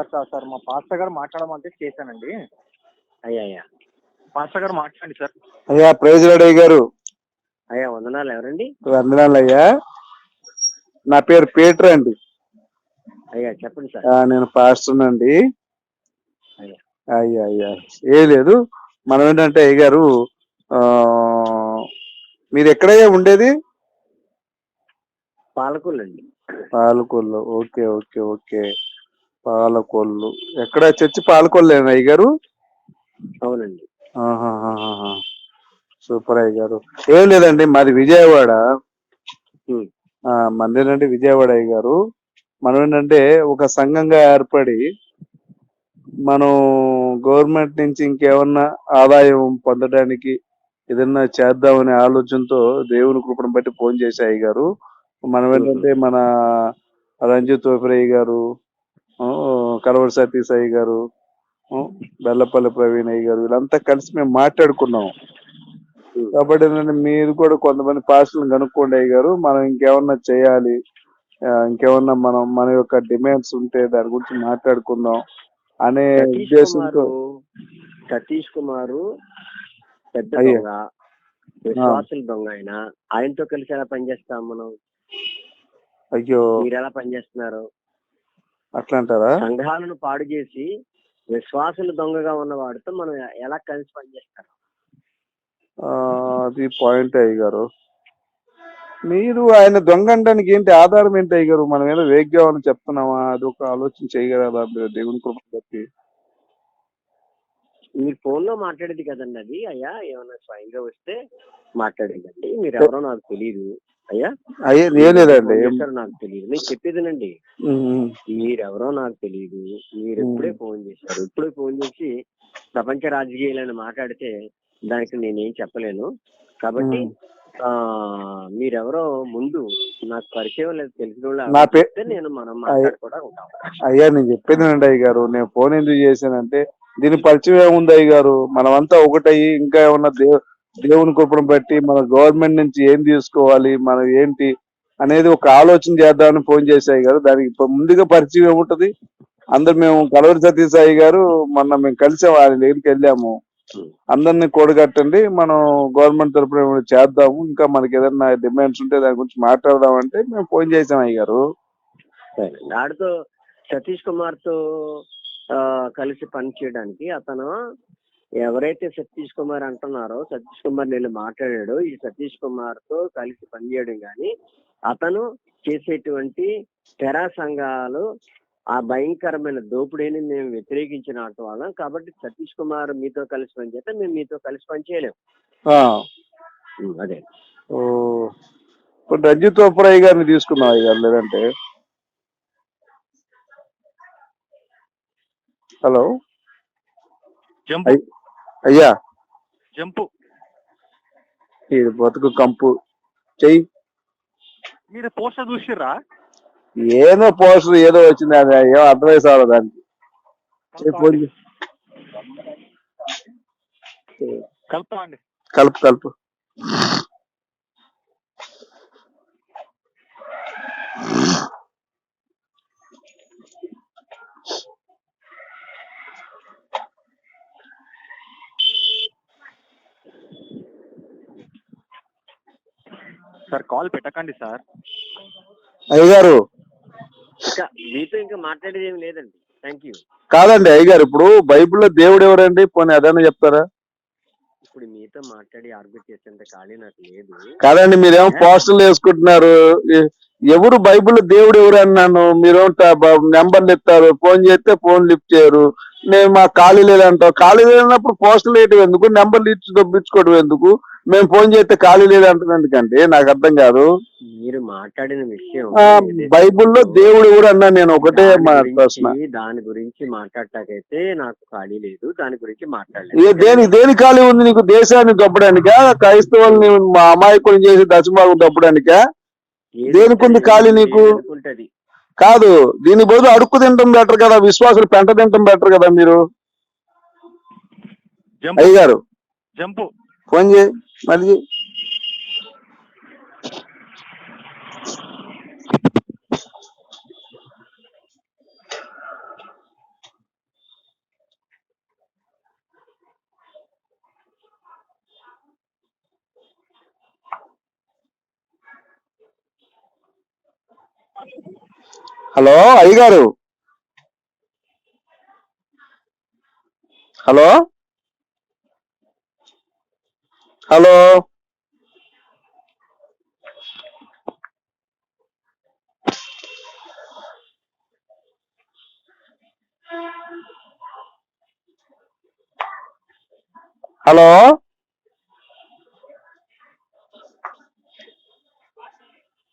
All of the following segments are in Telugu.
సార్ సార్ సార్ మా పాస్టర్ గారు మాట్లాడమంటే చేశానండి. అయ్యా అయ్యా. పాస్టర్ గారు మాట్లాడండి సార్. అయ్యా ప్రైజ్ రెడీ గారు. అయ్యా వందనాలు. ఎవరండి? వందనాలు అయ్యా. నా పేరు పీటర్ అండి. అయ్యా చెప్పండి సార్. నేను పాస్టర్ అండి. అయ్యా. అయ్యా అయ్యా. ఏ లేదు. మనం ఏంటంటే అయ్య గారు ఆ, మీరు ఎక్కడయ్యా ఉండేది? పాలకులు అండి. Palakollu. Okay okay okay. Palakollu. ఎక్కడ? చర్చి పాలకొల్లేనా అయ్య గారు అవునండి. ఆహాహాహా. సూపర్ అయ్య గారు ఏం లేదండి మాది విజయవాడ. ఉమ్, ఆ, మందేనంటే విజయవాడ అయ్య గారు మనం ఏంటంటే ఒక సంఘంగా ఏర్పడి మనం గవర్నమెంట్ నుంచి ఇంకేమన్నా ఆదాయం పొందడానికి ఏదన్నా చేద్దామనే ఆలోచనతో దేవుని కృపను బట్టి ఫోన్ చేసి అయ్య గారు మనం ఏంటంటే మన రంజిత్ ఓపెరయ్య గారు కలవరి సతీష్ అయ్య గారు బెల్లపల్లి ప్రవీణ్ అయ్య గారు వీళ్ళంతా కలిసి మేము మాట్లాడుకున్నాం ఉమ్. కాబట్టి ఏంటంటే మీరు కూడా కొంతమంది పాస్టర్లను కనుక్కోండి అయ్య గారు మనం ఇంకేమన్నా చేయాలి ఇంకేమన్నా మనం మన యొక్క డిమాండ్స్ ఉంటే దాని గురించి మాట్లాడుకుందాం అనే ఉద్దేశంతో సతీష్ కుమారు పెద్ద అయ్యా. దొంగ విశ్వాసుల దొంగ ఆయన ఆయనతో కలిసి ఎలా పనిచేస్తాం మనం అయ్యో మీరు ఎలా పనిచేస్తున్నారు అట్లా అంటారా సంఘాలను పాడు చేసి విశ్వాసుల దొంగగా ఉన్న వాడితో మనం ఎలా కలిసి పనిచేస్తాం ఆ, అది పాయింట్ అయ్య గారు మీరు ఆయన దొంగ అనడానికి ఏంటి ఆధారం ఏంటి అయ్య గారు మనం ఏదో వేగ్గా అని చెప్తున్నామా అది ఒక ఆలోచన చేయగలరా? దేవుని కృప బట్టి. మీరు ఫోన్లో మాట్లాడేది కదండి అది. అయ్యా ఏమన్నా స్వయంగా వస్తే మాట్లాడేదండి. మీరు ఎవరో నాకు తెలియదు అయ్యా లేదండి. నాకు తెలియదు నేను చెప్పేదేనండి. మీరెవరో నాకు తెలియదు మీరు ఎప్పుడే ఫోన్ చేశారు. ఇప్పుడే ఫోన్ చేసి ప్రపంచ రాజకీయాలను మాట్లాడితే దానికి నేనేం చెప్పలేను. కాబట్టి. ఆ మీరెవరో ముందు నాకు పరిచయం లేదు తెలిసిన వాళ్ళు నేను మనం మాట్లాడుకోవడం ఉంటాం. అయ్యా నేను చెప్పేది అయ్య గారు నేను ఫోన్ ఎందుకు చేశానంటే దీని పరిచయం ఏముంది అయ్య గారు? మనమంతా ఒకటయ్యి ఇంకా ఏమన్నా దేవు దేవుని కృపను బట్టి మన గవర్నమెంట్ నుంచి ఏం తీసుకోవాలి మనం ఏంటి అనేది ఒక ఆలోచన చేద్దామని ఫోన్ చేశాయి గారు. దానికి ముందుగా పరిచయం ఏముంటది? అందరు మేము కలవరి సతీసాయి గారు మొన్న మేము కలిసాము ఆయన దగ్గరికి వెళ్ళాము. అందరిని కూడగట్టండి మనం గవర్నమెంట్ తరపున ఏమైనా చేద్దాము ఇంకా మనకి ఏదైనా డిమాండ్స్ ఉంటే దాని గురించి మాట్లాడదాం అంటే మేము ఫోన్ చేసాం అయ్య గారు. నాడుతో సతీష్ కుమార్తో కలిసి పని చేయడానికి అతను ఎవరైతే సతీష్ కుమార్ అంటున్నారో సతీష్ కుమార్ నేను మాట్లాడాడో ఈ సతీష్ కుమార్తో కలిసి పనిచేయడం కానీ అతను చేసేటువంటి తెరా సంఘాలు ఆ భయంకరమైన దోపిడీని మేము వ్యతిరేకించిన వాళ్ళం. కాబట్టి సతీష్ కుమార్ మీతో కలిసి పనిచేస్తే మేము మీతో కలిసి పనిచేయలేము అదే. ఓ. ఇప్పుడు రంజిత్ గారిని తీసుకున్నాం అయ్య గారు లేదంటే? హలో? జంపు. అయ్యా జంపు. ఇది బతుకు కంపు. చెయ్యి. మీరు పోస్టర్ చూసిర్రా? ఏదో పోస్టర్ ఏదో వచ్చింది అది ఏమో అర్థమై సార్ దానికి. చేయి. కలుపుతామండి కలుపు కలుపు. సార్ కాల్ పెట్టకండి సార్. అయ్య గారు ఇంకా మీతో ఇంకా మాట్లాడేది ఏమి లేదండి. థ్యాంక్ యూ కాదండి అయ్య గారు ఇప్పుడు బైబిల్లో దేవుడు ఎవరండి? పోనీ అదన్నా చెప్తారా? ఇప్పుడు మీతో మాట్లాడి ఆర్గ్యూ చేసేంత ఖాళీ నాకు లేదు. కాదండి మీరేమో పోస్టర్లు వేసుకుంటున్నారు? ఎ- ఎవరు బైబిల్లో దేవుడు ఎవరు అన్నాను? మీరు నెంబర్లు ఇస్తారు ఫోన్ చేస్తే ఫోన్ లిఫ్ట్ చేయరు. నేను మా ఖాళీ లేదంటావు ఖాళీ లేనప్పుడు పోస్టర్లు వేయటం ఎందుకు? నెంబర్లు ఇచ్చి దొబ్బించుకోవడం ఎందుకు? మేము ఫోన్ చేస్తే ఖాళీ లేదంటాం ఎందుకంటే నాకు అర్థం కాదు. మీరు మాట్లాడిన విషయం బైబిల్లో దేవుడు ఎవరు అన్నా నేను ఒకటే దాని మా గురించి- ప్రశ్న. దాని గురించి మాట్లాడటాకైతే నాకు ఖాళీ లేదు దాని గురించి మాట్లాడలేదు. దేని దేని ఖాళీ ఉంది నీకు? దేశాన్ని దొబ్బడానికా క్రైస్తవుల్ని మా అమాయకులు చేసి దశమార్గం దొబ్బడానికా ఏది దేనికి ఉంది ఖాళీ నీకు? కాదు దీని బదులు అడుక్కు తినటం బెటర్ కదా విశ్వాసులు పెంట తినటం బెటర్ కదా మీరు? జంపు. అయ్య గారు జంపు. ఫోన్ చేయి. మళ్ళీ హలో అయ్య గారు హలో? హలో. హలో.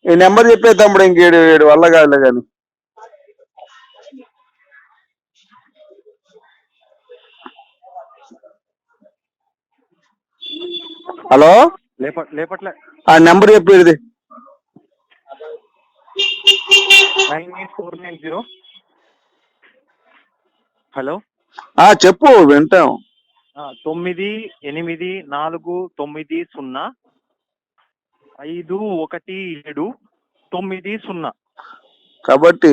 ఈ నెంబర్ చెప్పే తమ్ముడు ఇంకేడు ఏడు వల్ల కాదులే కానీ. హలో? లేప లేపట్లే. ఆ నెంబర్ చెప్పేది nine eight four nine zero. Hello? ఆ చెప్పు వింటాం. తొమ్మిది ఎనిమిది నాలుగు తొమ్మిది సున్నా ఐదు ఒకటి ఏడు తొమ్మిది సున్నా. కాబట్టి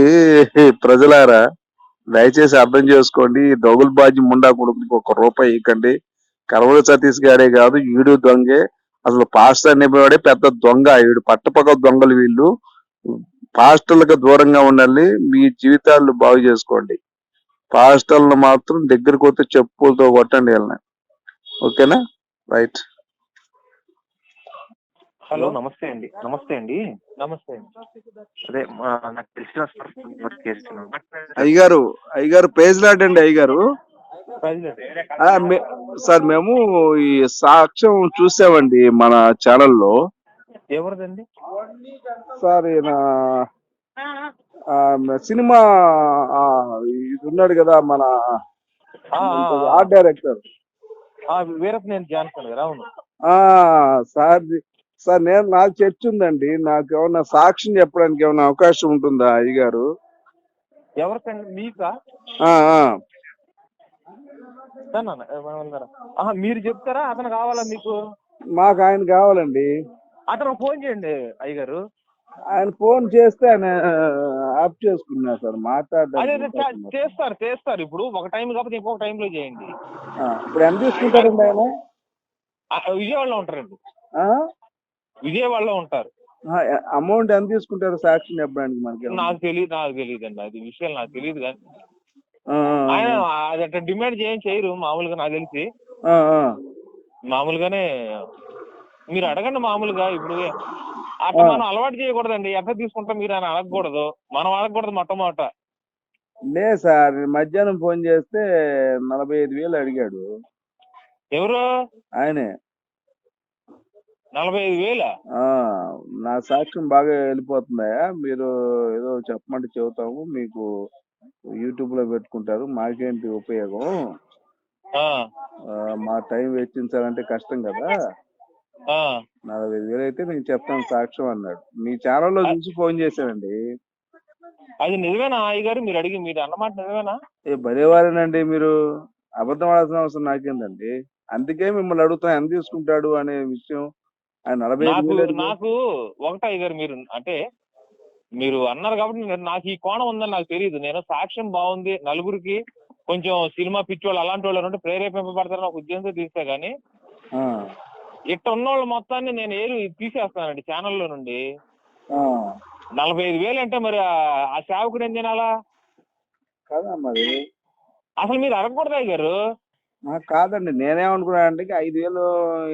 ప్రజలారా దయచేసి అర్థం చేసుకోండి ఈ దొంగల బాజీ ముండా కొడుకుకి ఒక రూపాయి ఇవ్వకండి. కరవల సతీష్ గారే కాదు ఈడు దొంగే. అసలు పాస్టర్ అనేవాడే పెద్ద దొంగ ఈడు పట్టపక్క దొంగలు వీళ్ళు. పాస్టర్లకు దూరంగా ఉండాలి మీ జీవితాలు బాగు చేసుకోండి. పాస్టర్లు మాత్రం దగ్గరకు వస్తే చెప్పులతో కొట్టండి వీళ్ళని. ఓకేనా? రైట్. హలో నమస్తే అండి. నమస్తే అండి. నమస్తే. అండి అదే నాకు తెలిసిన అయ్యగారు అయ్యగారు ప్రైజ్ లాడండి అయ్యగారు. సార్ మేము ఈ సాక్ష్యం చూసామండి మన ఛానల్లో. ఎవరిదండి? సార్ ఈయన సినిమా ఇది ఉన్నాడు కదా మన ఆర్ట్ డైరెక్టర్. జాన్సన్ గారు అవును. సార్ సార్ నేను నాకు చర్చ ఉందండి. నాకు ఏమన్నా సాక్ష్యం చెప్పడానికి ఏమైనా అవకాశం ఉంటుందా అయ్యగారు? ఎవరికండి? మీకా ఆ, ఆ. సార్ నాన్న, ఏమన్నారు? ఆహా, మీరు చెప్తారా? అతను కావాలా మీకు? మాకు ఆయన కావాలండి. అతను ఫోన్ చేయండి అయ్యగారు. ఆయన ఫోన్ చేస్తే ఆయన ఆఫ్ చేసుకున్నా సార్ చే- చేస్తారు చేస్తారు. ఇప్పుడు ఒక టైం కాకపోతే ఇంకొక టైంలో చేయండి. ఇప్పుడు ఎంత తీసుకుంటారండి ఆయన? విజయవాడలో ఉంటారండి? విజయవాడలో ఉంటారు. అమౌంట్ ఎంత తీసుకుంటారు సాక్ష్యం చెప్పడానికి మనకి నాకు తెలియదు నాకు తెలియదు అండి అది విషయం నాకు తెలియదు కానీ. ఆయన అది అట్లా డిమాండ్ చేయం చేయరు మామూలుగా నాకు తెలిసి. మామూలుగానే మీరు అడగండి మామూలుగా ఇప్పుడు. అట్లా మనం అలవాటు చేయకూడదండి. ఎంత తీసుకుంటాం మీరు అని అడగకూడదు. మనం అడగకూడదు మొట్టమొదట. లేదు సార్ మధ్యాహ్నం ఫోన్ చేస్తే నలభై ఐదు వేలు అడిగాడు. ఎవరు? ఆయనే. నలభై ఐదు వేల? ఆ, నా సాక్ష్యం బాగా వెళ్ళిపోతుందయా మీరు ఏదో చెప్పమంటే చెబుతాము మీకు యూట్యూబ్లో పెట్టుకుంటారు. మాకేంటి ఉపయోగం? మా టైం వెచ్చించాలంటే కష్టం కదా. నలభై ఐదు వేలు అయితే నేను చెప్తాను సాక్ష్యం అన్నాడు. మీ ఛానల్లో చూసి ఫోన్ చేశానండి. అది నిజమేనా? అయ్య గారు మీరు అడిగి మీరు అన్నమాట నిజమేనా? ఏ భలేవారేనండి మీరు. అబద్ధం ఆడాల్సిన అవసరం నాకేందండి? అందుకే మిమ్మల్ని అడుగుతాను ఎంత తీసుకుంటాడు అనే విషయం. ఆయన నలభై నాకు ఒకటే అయ్య గారు మీరు అంటే మీరు అన్నారు కాబట్టి నాకు ఈ కోణం ఉందని నాకు తెలియదు నేను సాక్ష్యం బాగుంది. నలుగురికి కొంచెం సినిమా పిచ్చి వాళ్ళు అలాంటి వాళ్ళు ఉంటే ప్రేరేపింపబడతారని ఒక ఉద్దేశంతో తీస్తే గానీ ఇట్ట ఉన్న వాళ్ళు మొత్తాన్ని నేను ఏరు తీసేస్తానండి ఛానల్లో నుండి. నలభై ఐదు వేలు అంటే మరి ఆ- సేవకుడు ఏం తినాలా? కదా మరి అసలు మీరు అడగకూడదు అయ్య గారు కాదండి. నేనేమనుకున్నానంటే ఇక ఐదు వేలు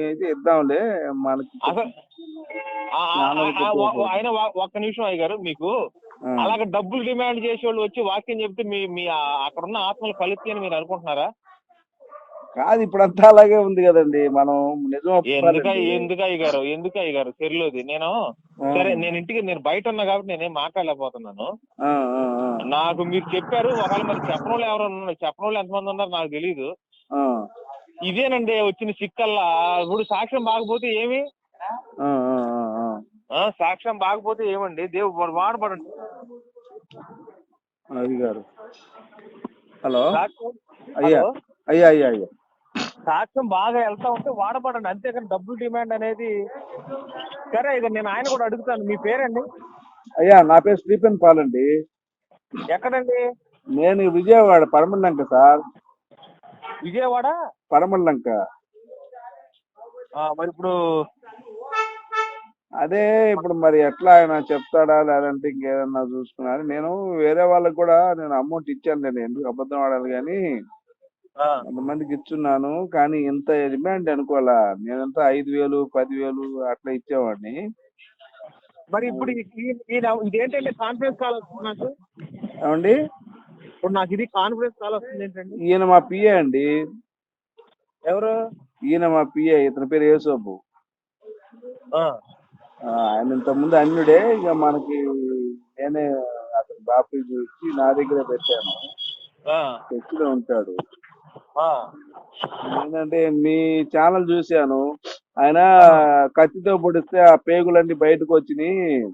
అయితే ఇద్దాంలే. మనకి ఆయన ఒక్క నిమిషం అయ్య గారు మీకు. అలాగే డబ్బులు డిమాండ్ చేసే వాళ్ళు వచ్చి వాక్యం చెప్తే మీ మీ అక్కడ ఉన్న ఆత్మలు ఫలితాయి అని మీరు అనుకుంటున్నారా? కాదు ఇప్పుడు అంతా అలాగే ఉంది కదండి. మనం నిజం ఎందుక ఒప్పుకోవాలండి. ఎందుకు అయ్య గారు ఎందుకు అయ్య గారు చెరులోది. నేను సరే నేను ఇంటికి నేను బయట ఉన్నా కాబట్టి నేనేం మాట్లాడలేకపోతున్నాను. నాకు మీరు చెప్పారు ఒకవేళ మరి చెప్పని వాళ్ళు ఎవరు వాళ్ళు ఎంతమంది ఉన్నారు నాకు తెలియదు ఇదేనండి వచ్చిన సిక్కల్లా. ఇప్పుడు సాక్ష్యం బాగపోతే ఏమి? సాక్ష్యం బాగపోతే ఏమండి? దేవుడు వాడబడండి. అది గారు. హలో? అయ్యా? అయ్యా అయ్యా అయ్యా. సాక్ష్యం బాగా వెళ్తా ఉంటే వాడబడండి. అంతేకాని డబ్బులు డిమాండ్ అనేది సరే ఇక నేను ఆయన కూడా అడుగుతాను. మీ పేరండి? అయ్యా నా పేరు స్టీఫెన్ పాల్ అండి. ఎక్కడండి? నేను విజయవాడ పరమలంక సార్. విజయవాడ? ఆ, మరి ఇప్పుడు అదే ఇప్పుడు మరి ఎట్లా ఆయన చెప్తాడా లేదంటే ఇంకేదన్నా చూసుకున్నాను నేను వేరే వాళ్ళకి కూడా నేను అమౌంట్ ఇచ్చాను నేను ఎందుకు అబద్ధం ఆడాలి కానీ కొంతమందికి ఇచ్చున్నాను కానీ ఇంత డిమాండ్ అనుకోవాలా? నేనంతా ఐదు వేలు పదివేలు అట్లా ఇచ్చేవాడిని. మరి ఇప్పుడు ఇదేంటంటే కాన్ఫరెన్స్ కాల్ వస్తుంది ఏమండి? ఇప్పుడు నాకు ఇది కాన్ఫరెన్స్ కాల్ వస్తుంది ఏంటండి? ఈయన మా పిఏ అండి. ఎవరు? ఈయన మా పిఏ ఇతని పేరు యేసోబు. ఆయన ఇంత ముందు అన్యుడే ఇక మనకి నేనే అతని బాపీజీ ఇచ్చి నా దగ్గర పెట్టాను. చర్చిలో ఉంటాడు. ఏంటంటే మీ ఛానల్ చూశాను. ఆయన కత్తితో పొడిస్తే ఆ పేగులన్నీ బయటకు వచ్చినాయి.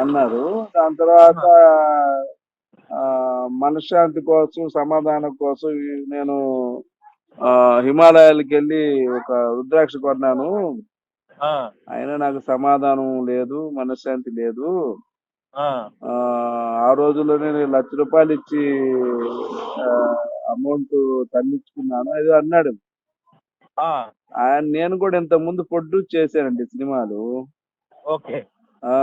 అన్నారు. దాని తర్వాత మనశ్శాంతి కోసం సమాధానం కోసం నేను ఆ, హిమాలయాలకు వెళ్ళి ఒక రుద్రాక్ష కొన్నాను. అయినా నాకు సమాధానం లేదు మనశ్శాంతి లేదు. ఆ, రోజుల్లోనే నేను లక్ష రూపాయలు ఇచ్చి అమౌంట్ తగ్గించుకున్నాను అది అన్నాడు. ఆయన నేను కూడా ఇంత ముందు ప్రొడ్యూస్ చేశానండి సినిమాలు. ఓకే. ఆ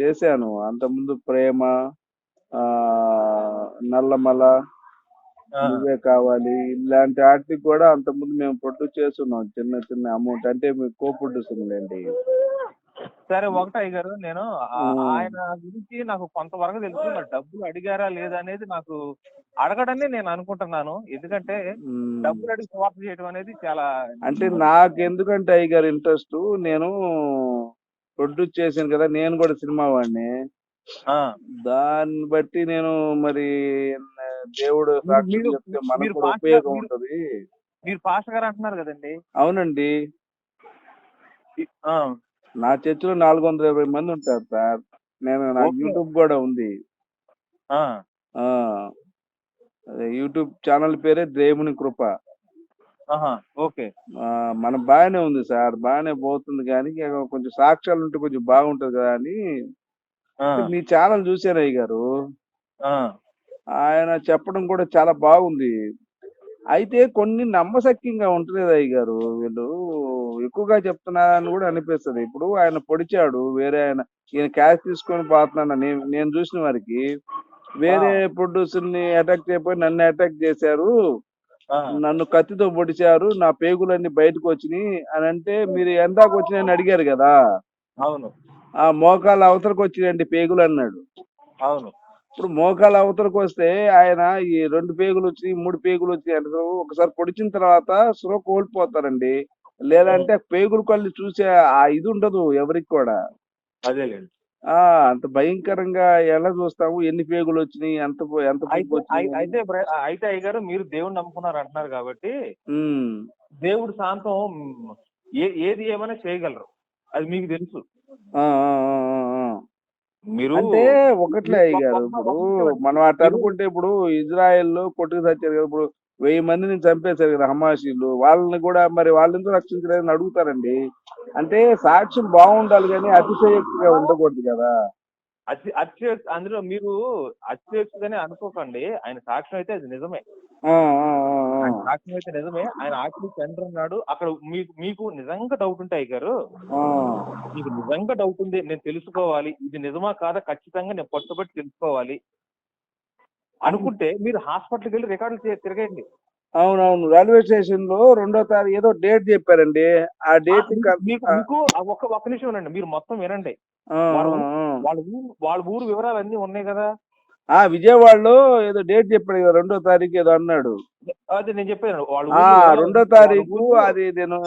చేశాను. అంత ముందు ప్రేమ ఆ నల్లమల నువ్వే కావాలి. ఇలాంటి వాటికి కూడా అంత ముందు మేము ప్రొడ్యూస్ చేస్తున్నాం చిన్న చిన్న అమౌంట్ అంటే మీకు కో ప్రొడ్యూసర్లండి సరే ఒకటే గారు నేను. ఆయన గురించి నాకు కొంతవరకు తెలుసు మరి డబ్బులు అడిగారా లేదా అనేది నాకు అడగడని నేను అనుకుంటున్నాను. ఎందుకంటే. డబ్బులు అడిగి స్వాప్ చేయడం అనేది చాలా అంటే నాకు ఎందుకంటే అయ్యగారు ఇంట్రెస్ట్ నేను ప్రొడ్యూస్ చేశాను కదా నేను కూడా సినిమా వాడిని. దాన్ని బట్టి నేను మరి దేవుడు మీరు- చెప్తే మనకు మీరు కూడా పాస్టర్ ఉపయోగం మీరు- ఉంటది. మీరు పాస్టర్ గారు అంటున్నారు కదండి. అవునండి. ఆ, నా చర్చిలో నాలుగు వందల ఇరవై మంది ఉంటారు సార్. నేను ఓకే. యూట్యూబ్ కూడా ఉంది. ఆ, ఆ. అదే యూట్యూబ్ ఛానల్ పేరే దేవుని కృప. ఆహా, ఓకే. ఆ, మన బాగానే ఉంది సార్. బాగానే పోతుంది కానీ ఇక కొంచెం సాక్ష్యాలు ఉంటే కొంచెం బాగుంటది కదా అని మీ ఛానల్ చూశాను అయ్య గారు ఆయన చెప్పడం కూడా చాలా బాగుంది. అయితే కొన్ని నమ్మశక్యంగా ఉంటలేదు అయ్య గారు వీళ్ళు. ఎక్కువగా చెప్తున్నారని కూడా అనిపిస్తుంది. ఇప్పుడు ఆయన పొడిచాడు వేరే ఆయన ఈయన క్యాష్ తీసుకొని పోతున్నాను నేను నేను చూసిన వారికి. వేరే ప్రొడ్యూసర్ని అటాక్ చేయకపోయి నన్ను అటాక్ చేశారు. నన్ను కత్తితో పొడిచారు నా పేగులన్నీ బయటకు వచ్చినాయి అని అంటే మీరు ఎందాక వచ్చినాయని అడిగారు కదా? అవును. ఆ మోకాల అవతలకు వచ్చినాయండి పేగులు అన్నాడు. అవును. ఇప్పుడు మోకాల అవతలకు వస్తే ఆయన ఈ రెండు పేగులు వచ్చి మూడు పేగులు వచ్చి అంటే ఒకసారి పొడిచిన తర్వాత సుర కోల్పోతారండి. లేదంటే పేగులు కళ్ళు చూసే ఆ ఇది ఉండదు ఎవరికి కూడా. అదేలేండి. ఆ అంత భయంకరంగా ఎలా చూస్తాము? ఎన్ని పేగులు వచ్చినాయి? ఎంత ఎంత అయితే అయితే అయ్యగారు మీరు దేవుని నమ్ముకున్నారు అంటున్నారు కాబట్టి. దేవుడు శాంతం ఏది ఏమైనా చేయగలరు. అది మీకు తెలుసు. మీరు అంటే ఒకట్లే అయ్య గారు ఇప్పుడు మనం అట్లా అనుకుంటే ఇప్పుడు ఇజ్రాయెల్లో కొట్టుకు చచ్చారు కదా ఇప్పుడు వెయ్యి మందిని చంపేశారు కదా హమాషీలు. వాళ్ళని కూడా మరి వాళ్ళని రక్షించలేదని అడుగుతారండి. అంటే సాక్ష్యం బాగుండాలి కానీ అతిశయోక్తిగా ఉండకూడదు కదా. అతి అత్య అందులో మీరు అత్యక్షగానే అనుకోకండి. ఆయన సాక్ష్యం అయితే అది నిజమే. సాక్ష్యం అయితే నిజమే. ఆయన ఆఖరి సెంటర్ ఉన్నాడు. అక్కడ మీకు మీకు నిజంగా డౌట్ ఉంటాయి గారు. మీకు నిజంగా డౌట్ ఉంది. నేను తెలుసుకోవాలి. ఇది నిజమా కాదా? ఖచ్చితంగా నేను పట్టుబట్టి తెలుసుకోవాలి. అనుకుంటే మీరు హాస్పిటల్కి వెళ్ళి రికార్డులు తిరగండి అవునవును. రైల్వే స్టేషన్లో రెండో తారీఖు ఏదో డేట్ చెప్పారండి. ఆ డేట్ మీకు ఒక్క ఒక్క నిమిషం ఉండండి. మీరు మొత్తం వినండి. వాళ్ళ ఊరు వాళ్ళ ఊరు వివరాలు అన్ని ఉన్నాయి కదా. ఆ విజయవాడలో ఏదో డేట్ చెప్పాడు కదా రెండో తారీఖు ఏదో అన్నాడు. అది నేను చెప్పాను. రెండో తారీఖు అది నేను